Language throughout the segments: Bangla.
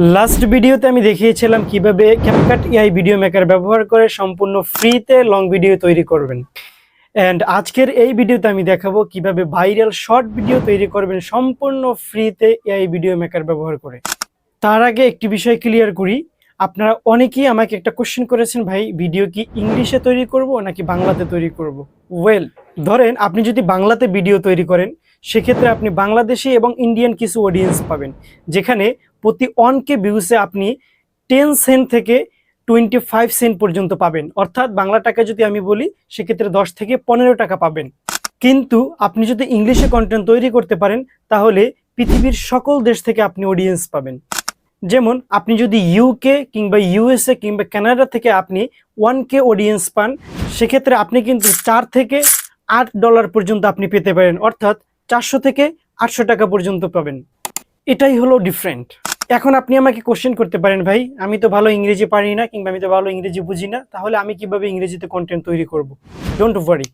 লাস্ট ভিডিওতে আমি দেখিয়েছিলাম কীভাবে ক্যাপকাট এআই ভিডিও মেকার ব্যবহার করে সম্পূর্ণ ফ্রিতে লং ভিডিও তৈরি করবেন। অ্যান্ড আজকের এই ভিডিওতে আমি দেখাবো কীভাবে ভাইরাল শর্ট ভিডিও তৈরি করবেন সম্পূর্ণ ফ্রিতে এআই ভিডিও মেকার ব্যবহার করে। তার আগে একটি বিষয় ক্লিয়ার করি। আপনারা অনেকেই আমাকে একটা কোশ্চেন করেছেন, ভাই ভিডিও কি ইংলিশে তৈরি করব নাকি বাংলাতে তৈরি করব? ওয়েল ধরেন আপনি যদি বাংলাতে ভিডিও তৈরি করেন, সেক্ষেত্রে আপনি বাংলাদেশি এবং ইন্ডিয়ান কিছু অডিয়েন্স পাবেন, যেখানে প্রতি ওয়ান কে ভিউসে আপনি টেন সেন্ট থেকে টোয়েন্টি ফাইভ সেন্ট পর্যন্ত পাবেন। অর্থাৎ বাংলা টাকা যদি আমি বলি, সেক্ষেত্রে দশ থেকে পনেরো টাকা পাবেন। কিন্তু আপনি যদি ইংলিশে কন্টেন্ট তৈরি করতে পারেন, তাহলে পৃথিবীর সকল দেশ থেকে আপনি অডিয়েন্স পাবেন। যেমন আপনি যদি ইউকে কিংবা ইউএসএ কিংবা কানাডা থেকে আপনি ওয়ান কে অডিয়েন্স পান, সেক্ষেত্রে আপনি কিন্তু চার থেকে আট ডলার পর্যন্ত আপনি পেতে পারেন। অর্থাৎ চারশো থেকে আটশো টাকা পর্যন্ত পাবেন। এটাই হলো ডিফারেন্ট এখন আপনি আমাকে কোশ্চেন করতে পারেন ভাই। আমি তো ভালো ইংরেজি পারি না কিংবা আমি তো ভালো ইংরেজি বুঝি না। তাহলে আমি কীভাবে ইংরেজিতে কন্টেন্ট তৈরি করব? ডোন্ট ওয়ারি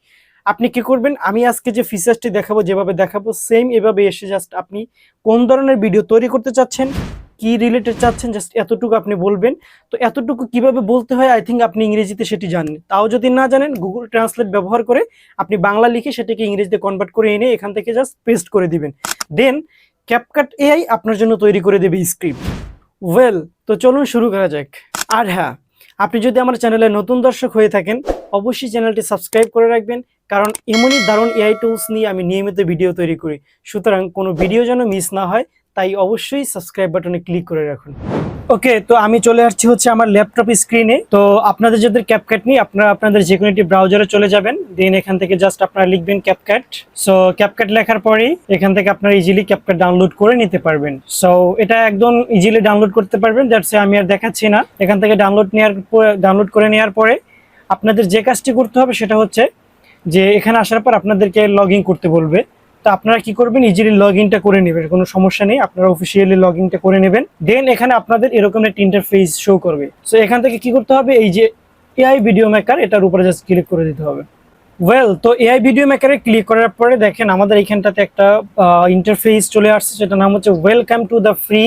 আপনি কি করবেন? আমি আজকে যে ফিচার্সটি দেখাবো, যেভাবে দেখাবো সেম এভাবে এসে জাস্ট আপনি কোন ধরনের ভিডিও তৈরি করতে চাচ্ছেন, কি রিলেটেড চাচ্ছেন জাস্ট এতটুকু আপনি বলবেন। তো এতটুকু কীভাবে বলতে হয় আই থিঙ্ক আপনি ইংরেজিতে সেটি জানেন। তাও যদি না জানেন গুগল ট্রান্সলেট ব্যবহার করে আপনি বাংলা লিখে সেটাকে ইংরেজিতে কনভার্ট করে এনে এখান থেকে জাস্ট পেস্ট করে দিবেন। দেন ক্যাপকাট এআই আপনার জন্য তৈরি করে দেবে স্ক্রিপ্ট ওয়েল তো চলুন শুরু করা যাক। আর হ্যাঁ আপনি যদি আমার চ্যানেলে নতুন দর্শক হয়ে থাকেন, অবশ্যই চ্যানেলটি সাবস্ক্রাইব করে রাখবেন, কারণ এমনই দারুণ এআই টুলস নিয়ে আমি নিয়মিত ভিডিও তৈরি করি। সুতরাং কোনো ভিডিও যেন মিস না হয়, তাই অবশ্যই সাবস্ক্রাইব বাটনে ক্লিক করে রাখুন। ওকে তো আমি চলে আসছি হচ্ছে আমার ল্যাপটপ স্ক্রিনে তো আপনাদের যাদের ক্যাপকাট নেই, আপনারা আপনাদের যে কোনো একটি ব্রাউজারে চলে যাবেন। দেন এখান থেকে জাস্ট আপনারা লিখবেন ক্যাপকাট সো ক্যাপকাট লেখার পরেই এখান থেকে আপনারা ইজিলি ক্যাপকাট ডাউনলোড করে নিতে পারবেন। সো এটা একদম ইজিলি ডাউনলোড করতে পারবেন। দ্যাটস আমি আর দেখাচ্ছি না। এখান থেকে ডাউনলোড নেওয়ার ডাউনলোড করে নেওয়ার পরে আপনাদের যে কাজটি করতে হবে সেটা হচ্ছে যে এখানে আসার পর আপনাদেরকে লগ করতে বলবে। তো আপনারা কি করবেন? ইজিলি লগ ইনটা করে নেবেন, কোনো সমস্যা নেই। আপনারা অফিসিয়ালি লগ ইনটা করে নেবেন। দেন এখানে আপনাদের এরকম একটা ইন্টারফেস শো করবে। সো এখান থেকে কি করতে হবে? এই যে এআই ভিডিও মেকার এটার উপরে জাস্ট ক্লিক করে দিতে হবে। ওয়েল তো এআই ভিডিও মেকারে ক্লিক করার পরে দেখেন, আমাদের এখানটাতে একটা ইন্টারফেস চলে আসছে। সেটার নাম হচ্ছে welcome to the free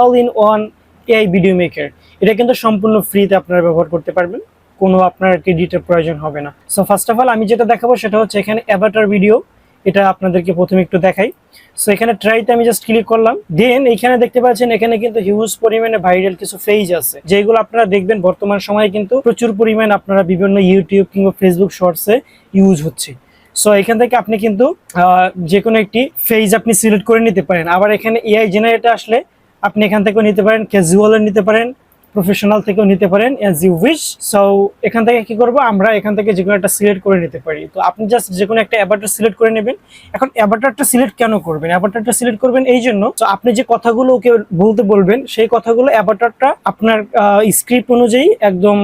all in one AI video maker এটা কিন্তু সম্পূর্ণ ফ্রিতে আপনারা ব্যবহার করতে পারবেন। কোনো আপনার ক্রেডিটের প্রয়োজন হবে না। সো ফার্স্ট অফ অল আমি যেটা দেখাবো সেটা হচ্ছে এখানে অ্যাভাটার ভিডিও এটা আপনাদেরকে প্রথমে একটু দেখাই। সো এখানে ট্রাইতে আমি জাস্ট ক্লিক করলাম। দেন এখানে দেখতে পাচ্ছেন, এখানে কিন্তু হিউজ পরিমাণে ভাইরাল কিছু ফেজ আছে, যেগুলো আপনারা দেখবেন বর্তমান সময়ে কিন্তু প্রচুর পরিমাণ আপনারা বিভিন্ন ইউটিউব কিংবা ফেসবুক শর্টসে ইউজ হচ্ছে। সো এখান থেকে আপনি কিন্তু যে কোনো একটি ফেজ আপনি সিলেক্ট করে নিতে পারেন। আবার এখানে এআই জেনারেটর আসলে আপনি এখান থেকেও নিতে পারেন ক্যাজুয়ালও নিতে পারেন প্রফেশনাল থেকেও নিতে পারেন অ্যাজ ইউ উইশ সো এখান থেকে কি করব? আমরা এখান থেকে যে কোনো একটা সিলেক্ট করে নিতে পারি। তো আপনি জাস্ট যে কোনো একটা অ্যাভাটার সিলেক্ট করে নেবেন। এখন অ্যাভাটারটা সিলেক্ট কেন করবেন? অ্যাভাটারটা সিলেক্ট করবেন এই জন্য, তো আপনি যে কথাগুলো ওকে বলতে বলবেন, সেই কথাগুলো অ্যাভাটারটা আপনার স্ক্রিপ্ট অনুযায়ী একদম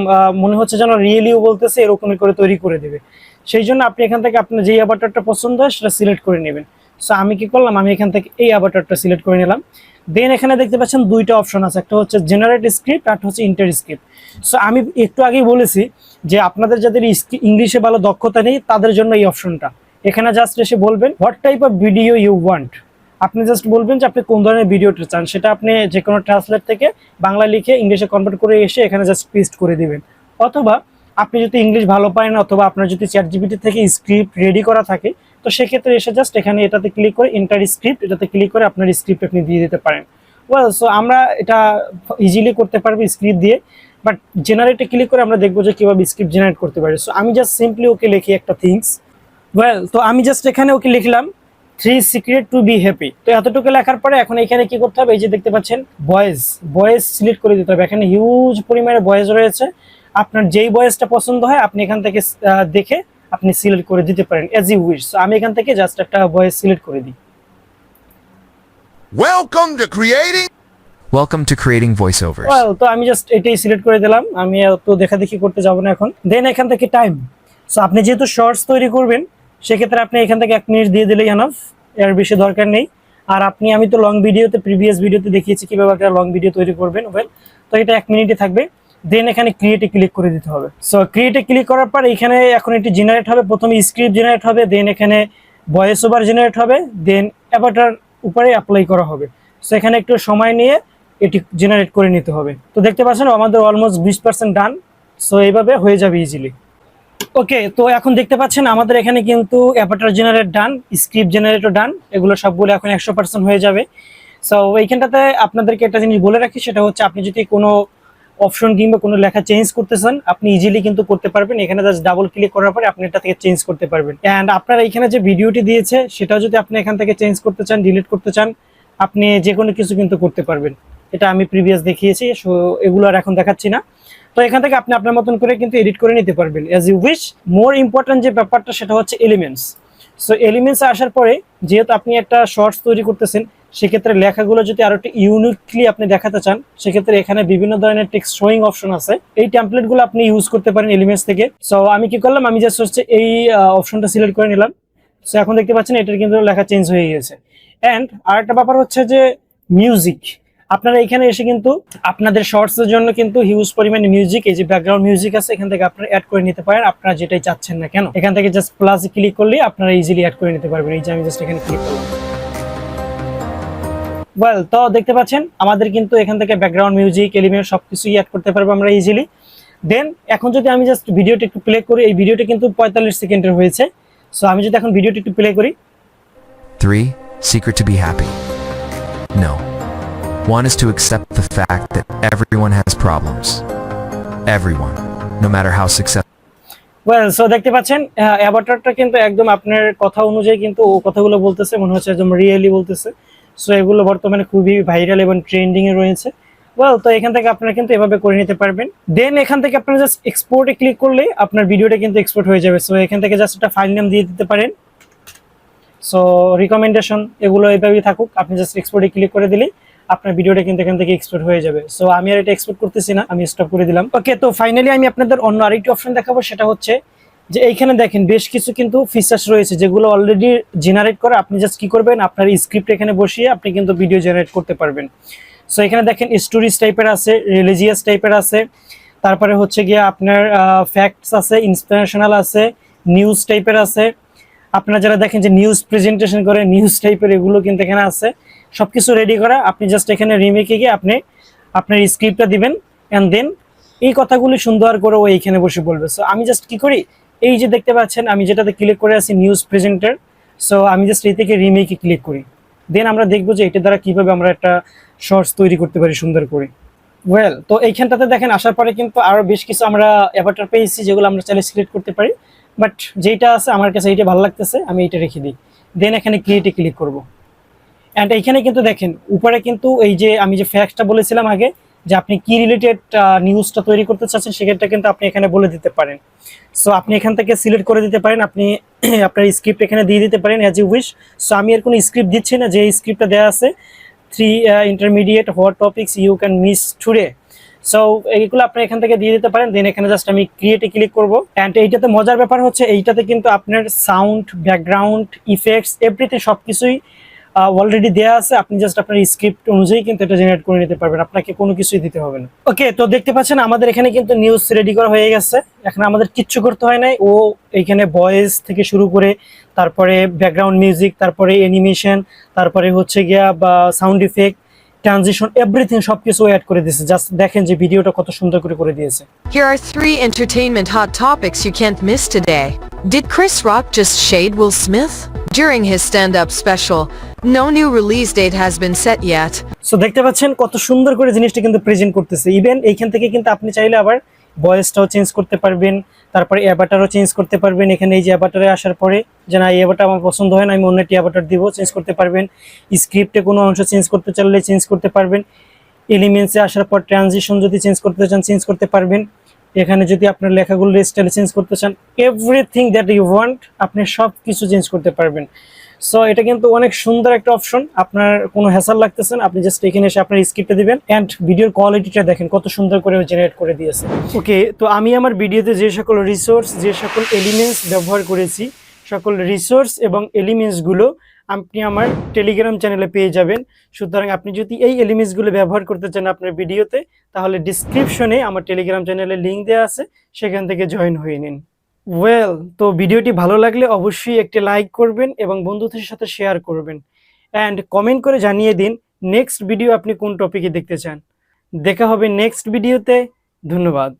মনে হচ্ছে যেন রিয়েলিও বলতেছে, এরকমই করে তৈরি করে দেবে। সেই জন্য আপনি এখান থেকে আপনার যেই অ্যাভাটারটা পছন্দ হয়, সেটা সিলেক্ট করে নেবেন। সো আমি কি করলাম? আমি এখান থেকে এই অ্যাভাটারটা সিলেক্ট করে নিলাম। দেন এখানে দেখতে পাচ্ছেন দুইটা অপশন আছে। একটা হচ্ছে জেনারেট স্ক্রিপ্ট আর হচ্ছে ইন্টার স্ক্রিপ্ট সো আমি একটু আগেই বলেছি যে আপনাদের যাদের ইংলিশে ভালো দক্ষতা নেই, তাদের জন্য এই অপশনটা এখানে জাস্ট এসে বলবেন what type of video you want আপনি জাস্ট বলবেন যে আপনি কোন ধরনের ভিডিওটা চান। সেটা আপনি যে কোনো ট্রান্সলেট থেকে বাংলা লিখে ইংলিশে কনভার্ট করে এসে এখানে জাস্ট পেস্ট করে দিবেন। অথবা আপনি যদি ইংলিশ ভালো পারেন, অথবা আপনার যদি চ্যাট জিবিটি থেকে স্ক্রিপ্ট রেডি করা থাকে তো সেক্ষেত্রে এসে জাস্ট এখানে এটাতে ক্লিক করে ইন্টার স্ক্রিপ্ট এটাতে ক্লিক করে আপনার স্ক্রিপ্ট আপনি দিয়ে দিতে পারেন। ওয়েল সো আমরা এটা ইজিলি করতে পারব স্ক্রিপ্ট দিয়ে বাট জেনারেটে ক্লিক করে আমরা দেখব যে কীভাবে স্ক্রিপ্ট জেনারেট করতে পারি। সো আমি জাস্ট সিম্পলি ওকে লিখি একটা থিংস ওয়েল তো আমি জাস্ট এখানে ওকে লিখলাম three secret to be happy তো এতটুকু লেখার পরে এখন এখানে কি করতে হবে? এই যে দেখতে পাচ্ছেন বয়েস বয়েস সিলেক্ট করে দিতে হবে। এখানে হিউজ পরিমাণে বয়েস রয়েছে। আপনার যেই বয়েসটা পছন্দ হয়, আপনি এখান থেকে দেখে আপনি সিলেক্ট করে দিতে পারেন এজ ইউ উইশ আমি এখান থেকে জাস্ট একটা বয়েস সিলেক্ট করে দিই। Welcome to creating. Welcome to creating voiceovers. Well, তো আমি জাস্ট এটাই সিলেক্ট করে দিলাম। আমি তো দেখা দেখি করতে যাব না এখন। দেন এখান থেকে টাইম সো আপনি যেহেতু শর্টস তৈরি করবেন সেক্ষেত্রে আপনি এখান থেকে এক মিনিট দিয়ে দিলেই এনাফ এর বেশি দরকার নেই। আর আপনি আমি তো লং ভিডিওতে প্রিভিয়াস ভিডিওতে দেখিয়েছি কীভাবে একটা লং ভিডিও তৈরি করবেন। ওয়েল তো এটা এক মিনিটে থাকবে। দেন এখানে ক্রিয়েটে ক্লিক করে দিতে হবে। সো ক্রিয়েটে ক্লিক করার পর এখানে এখন এটি জেনারেট হবে। প্রথমে স্ক্রিপ্ট জেনারেট হবে দেন এখানে ভয়েস ওভার জেনারেট হবে দেন অ্যাভাটার উপরে অ্যাপ্লাই করা হবে। সো এখানে একটু সময় নিয়ে এটি জেনারেট করে নিতে হবে। তো দেখতে পাচ্ছেন আমাদের অলমোস্ট বিশ পার্সেন্ট ডান সো এইভাবে হয়ে যাবে ইজিলি ওকে তো এখন দেখতে পাচ্ছেন আমাদের এখানে কিন্তু avatar generate done script generator done এগুলো সবগুলো এখন একশো পার্সেন্ট হয়ে যাবে। সো এইখানটাতে আপনাদেরকে একটা জিনিস বলে রাখি, সেটা হচ্ছে আপনি যদি কোনো অপশন কিংবা কোনো লেখা চেঞ্জ করতে চান আপনি ইজিলি কিন্তু করতে পারবেন। এখানে জাস্ট ডাবল ক্লিক করার পরে আপনি এটা থেকে চেঞ্জ করতে পারবেন। অ্যান্ড আপনার এখানে যে ভিডিওটি দিয়েছে, সেটাও যদি আপনি এখান থেকে চেঞ্জ করতে চান ডিলিট করতে চান, আপনি যে কোনো কিছু কিন্তু করতে পারবেন। এটা আমি প্রিভিয়াস দেখিয়েছি সো এগুলো আর এখন দেখাচ্ছি না। তো এখান থেকে আপনি আপনার মতন করে কিন্তু এডিট করে নিতে পারবেন। As you wish more important যে ব্যাপারটা, সেটা হচ্ছে এলিমেন্টস সো এলিমেন্টস আসার পরে, যেহেতু আপনি একটা শর্টস তৈরি করতেছেন সেক্ষেত্রে লেখাগুলো যদি আরও একটু ইউনিকলি আপনি দেখাতে চান, সেক্ষেত্রে এখানে বিভিন্ন ধরনের টেক্সট শোয়িং অপশন আছে। এই টেমপ্লেটগুলো আপনি ইউজ করতে পারেন এলিমেন্টস থেকে। সো আমি কি করলাম? আমি জাস্ট হচ্ছে এই অপশনটা সিলেক্ট করে নিলাম। সো এখন দেখতে পাচ্ছেন এটার কিন্তু লেখা চেঞ্জ হয়ে গেছে অ্যান্ড আরেকটা ব্যাপার হচ্ছে যে মিউজিক আপনারা এখানে এসে কিন্তু আপনাদের শর্টস এর জন্য কিন্তু হিউজ পরিমাণে মিউজিক এই যে ব্যাকগ্রাউন্ড মিউজিক আছে, এখান থেকে আপনারা অ্যাড করে নিতে পারেন। আপনারা যেটাই চাচ্ছেন না কেন? এখান থেকে জাস্ট প্লাস ক্লিক করলে আপনারা ইজিলি অ্যাড করে নিতে পারবেন। এই যে আমি জাস্ট এখানে ক্লিক করলাম। ওয়েল তো দেখতে পাচ্ছেন আমাদের কিন্তু এখান থেকে ব্যাকগ্রাউন্ড মিউজিক এলিমেন্ট সবকিছুই অ্যাড করতে পারব আমরা ইজিলি দেন এখন যদি আমি জাস্ট ভিডিওটা একটু প্লে করি এই ভিডিওটা কিন্তু পঁয়তাল্লিশ সেকেন্ডের হয়েছে সো আমি যদি এখন ভিডিওটা একটু প্লে করি 3. Secret to be happy. No. One is to accept the fact that everyone has problems. Everyone. No matter how successful. Well so দেখতে পাচ্ছেন অ্যাভাটারটা কিন্তু একদম আপনার কথা অনুযায়ী কিন্তু কথাগুলো বলতেছে মনে হচ্ছে একদম রিয়েলি বলতেছে সো এগুলো বর্তমানে খুবই ভাইরাল এবং ট্রেন্ডিং এ রয়েছে। ওয়েল তো এখান থেকে আপনারা কিন্তু এভাবে করে নিতে পারবেন। দেন এখান থেকে আপনারা জাস্ট এক্সপোর্টে ক্লিক করলে আপনার ভিডিওটা কিন্তু এক্সপোর্ট হয়ে যাবে। সো এখান থেকে জাস্ট একটা ফাইল নাম দিয়ে দিতে পারেন। সো রিকমেন্ডেশন এগুলো এইভাবেই থাকুক। আপনি জাস্ট এক্সপোর্টে ক্লিক করে দিলেই আপনার ভিডিওটা কিন্তু এখান থেকে এক্সপোর্ট হয়ে যাবে। সো আমি আর এটা এক্সপোর্ট করতেছি না, আমি স্টপ করে দিলাম। ওকে তো ফাইনালি আমি আপনাদের অন্য আরেকটি অপশন দেখাবো। সেটা হচ্ছে যে এইখানে দেখেন বেশ কিছু কিন্তু ফিচার্স রয়েছে যেগুলো অলরেডি জেনারেট করে আপনি জাস্ট কি করবেন, আপনার স্ক্রিপ্ট এখানে বসিয়ে আপনি কিন্তু ভিডিও জেনারেট করতে পারবেন। সো এখানে দেখেন স্টোরিজ টাইপের আছে রিলিজিয়াস টাইপের আছে, তারপরে হচ্ছে গিয়ে আপনার ফ্যাক্টস আছে ইন্সপিরেশনাল আছে নিউজ টাইপের আছে। আপনারা যারা দেখেন যে নিউজ প্রেজেন্টেশন করে নিউজ টাইপের এগুলো কিন্তু এখানে আছে। সবকিছু রেডি করা, আপনি জাস্ট এখানে রিমেকে গিয়ে আপনি আপনার স্ক্রিপ্টটা দিবেন অ্যান্ড দেন এই কথাগুলি সুন্দর করে ও এইখানে বসে বলবে। সো আমি জাস্ট কি করি এই যে দেখতে পাচ্ছেন, আমি যেটাতে ক্লিক করে আছি নিউজ প্রেজেন্টার সো আমি জাস্ট এই থেকে রিমেকে ক্লিক করি। দেন আমরা দেখব যে এটা দ্বারা কীভাবে আমরা একটা শর্টস তৈরি করতে পারি সুন্দর করে। ওয়েল তো এইখানটাতে দেখেন, আসার পরে কিন্তু আরও বেশ কিছু আমরা অ্যাভাটার পেয়েছি যেগুলো আমরা চাইলে সিলেক্ট করতে পারি। বাট যেইটা আছে, আমার কাছে এইটা ভালো লাগতেছে, আমি এইটা রেখে দিই। দেন এখানে ক্রিয়েটে ক্লিক করব। অ্যান্ড এইখানে কিন্তু দেখেন, উপরে কিন্তু এই যে আমি যে ফ্যাক্টটা বলেছিলাম আগে যে আপনি কি রিলেটেড নিউজটা তৈরি করতে চাচ্ছেন সেক্ষেত্রে কিন্তু আপনি এখানে বলে দিতে পারেন। সো আপনি এখান থেকে সিলেক্ট করে দিতে পারেন। আপনি আপনার স্ক্রিপ্ট এখানে দিয়ে দিতে পারেন অ্যাজ ইউ উইশ সো আমি এর কোনো স্ক্রিপ্ট দিচ্ছি না। যে স্ক্রিপ্টটা দেওয়া আছে three intermediate what topics you can miss today so এইগুলো আপনি এখান থেকে দিয়ে দিতে পারেন। দেন এখানে জাস্ট আমি ক্রিয়েটে ক্লিক করব। অ্যান্ড এইটাতে মজার ব্যাপার হচ্ছে, এইটাতে কিন্তু আপনার সাউন্ড ব্যাকগ্রাউন্ড ইফেক্টস এভরিথিং সব কিছুই অলরেডি দেওয়া আছে, আপনি জাস্ট আপনার স্ক্রিপ্ট অনুযায়ী কিন্তু এটা জেনারেট করে নিতে পারবেন, আপনাকে কোনো কিছুই দিতে হবে না। ওকে তো দেখতে পাচ্ছেন আমাদের এখানে কিন্তু নিউজ রেডি করা হয়ে গেছে। এখন আমাদের কিচ্ছু করতে হয় নাই। ও এখানে ভয়েস থেকে শুরু করে তারপরে ব্যাকগ্রাউন্ড মিউজিক তারপরে অ্যানিমেশন তারপরে হচ্ছে গিয়া বা সাউন্ড ইফেক্ট ট্রানজিশন এভরিথিং সবকিছু অ্যাড করে দিয়েছে। জাস্ট দেখেন যে ভিডিওটা কত সুন্দর করে করে দিয়েছে। Here are three entertainment hot topics you can't miss today. Did Chris Rock just shade Will Smith? During his stand up special, no new release date has been set yet. So দেখতে পাচ্ছেন কত সুন্দর করে জিনিসটা কিন্তু প্রেজেন্ট করতেছে। ইভেন এইখান থেকে কিন্তু আপনি চাইলে আবার ভয়েসটাও চেঞ্জ করতে পারবেন তারপরে অ্যাভাটারও চেঞ্জ করতে পারবেন। এখানে এই যে অ্যাভাটারে আসার পরে যে না এই অ্যাভাটার আমার পছন্দ হয় না আমি অন্য একটি অ্যাভাটার দিব চেঞ্জ করতে পারবেন। স্ক্রিপ্টে কোনো অংশ চেঞ্জ করতে চাইলে চেঞ্জ করতে পারবেন। এলিমেন্টসে আসার পর ট্রানজিশন যদি চেঞ্জ করতে চান চেঞ্জ করতে পারবেন। এখানে যদি আপনার লেখাগুলো স্টাইল চেঞ্জ করতে চান এভরিথিং দ্যাট ইউ ওয়ান্ট আপনি সব কিছু চেঞ্জ করতে পারবেন। সো এটা কিন্তু অনেক সুন্দর একটা অপশন আপনার কোনো হ্যাসাল লাগতেছে না, আপনি জাস্ট এখানে এসে আপনার স্ক্রিপ্টে দিবেন অ্যান্ড ভিডিওর কোয়ালিটিটা দেখেন, কত সুন্দর করে জেনারেট করে দিয়েছে। ওকে তো আমি আমার ভিডিওতে যে সকল রিসোর্স যে সকল এলিমেন্টস ব্যবহার করেছি, সকল রিসোর্স এবং এলিমেন্টসগুলো আপনি আমার টেলিগ্রাম চ্যানেলে পেয়ে যাবেন। সুতরাং আপনি যদি এই এলিমেন্টসগুলো ব্যবহার করতে চান আপনার ভিডিওতে তাহলে ডিসক্রিপশনে আমার টেলিগ্রাম চ্যানেলে লিঙ্ক দেওয়া আছে, সেখান থেকে জয়েন হয়ে নিন। ওয়েল তো ভিডিওটি ভালো লাগলে অবশ্যই একটি লাইক করবেন এবং বন্ধুদের সাথে শেয়ার করবেন। অ্যান্ড কমেন্ট করে জানিয়ে দিন নেক্সট ভিডিও আপনি কোন টপিকে দেখতে চান। দেখা হবে নেক্সট ভিডিওতে ধন্যবাদ।